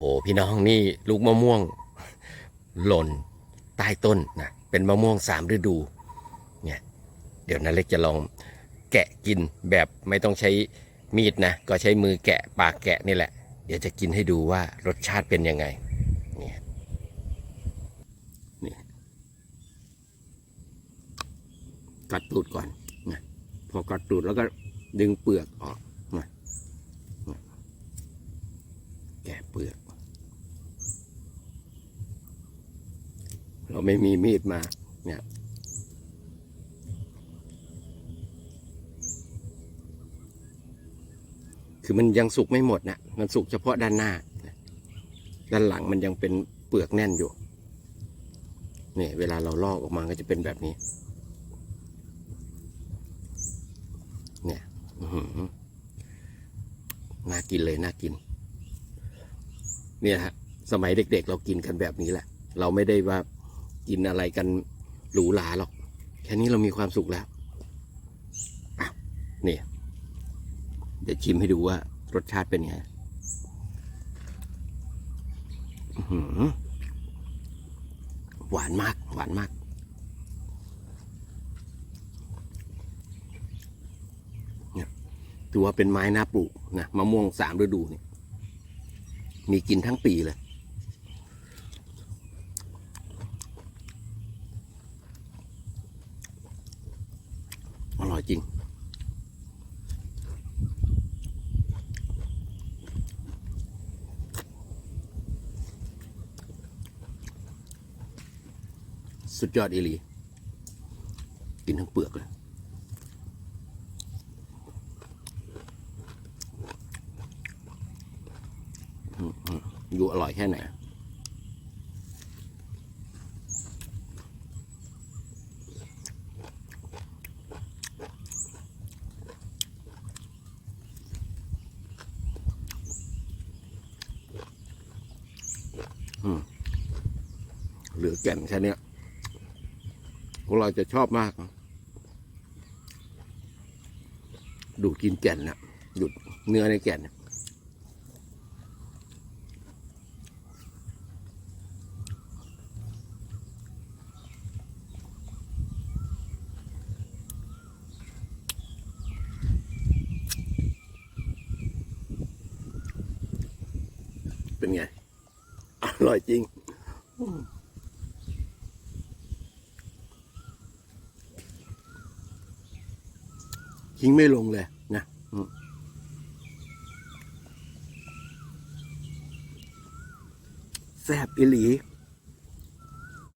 โอ้พี่น้องนี่ลูกมะม่วงหล่นใต้ต้นนะเป็นมะม่วงสามฤดูเนี่ยเดี๋ยวนาเล็กจะลองแกะกินแบบไม่ต้องใช้มีดนะ ก็ใช้มือแกะปากแกะนี่แหละ เดี๋ยวจะกินให้ดูว่ารสชาติเป็นยังไงเนี่ยนี่กัดตูดก่อนนะพอกัดตูดแล้วก็ดึงเปลือกออกนะนะแกะเปลือก เราไม่มีมีดมา เนี่ยคือมันยังสุกไม่หมดนะมันสุกเฉพาะด้านหน้า ด้านหลังมันยังเป็นเปลือกแน่นอยู่เนี่ยเวลาเราลอกออกมาก็จะเป็นแบบนี้ เนี่ยน่ากินเลยน่ากิน เนี่ยฮะสมัยเด็กๆ เรากินกันแบบนี้แหละ เราไม่ได้ว่า กินอะไรกันหรูหราหรอก แค่นี้เรามีความสุขแล้วนี่เดี๋ยวชิมให้ดูว่ารสชาติเป็นไงหวานมาก หวานมากเนี่ยถือว่าเป็นไม้น่าปลูกนะมะม่วงสามฤดูเนี่ยมีกินทั้งปีเลย อยจริง สุดยอดอีลีกินทั้งเปลือกเลยอืมอืมอยู่อร่อยแค่ไหน ลือแก่นแค่เนี้ยพวกเราจะชอบมาก ดูดกินแก่นนะดูดเนื้อในแก่น เป็นไง อร่อยจริง ทิ้งไม่ลงเลยนะแซบอิหลี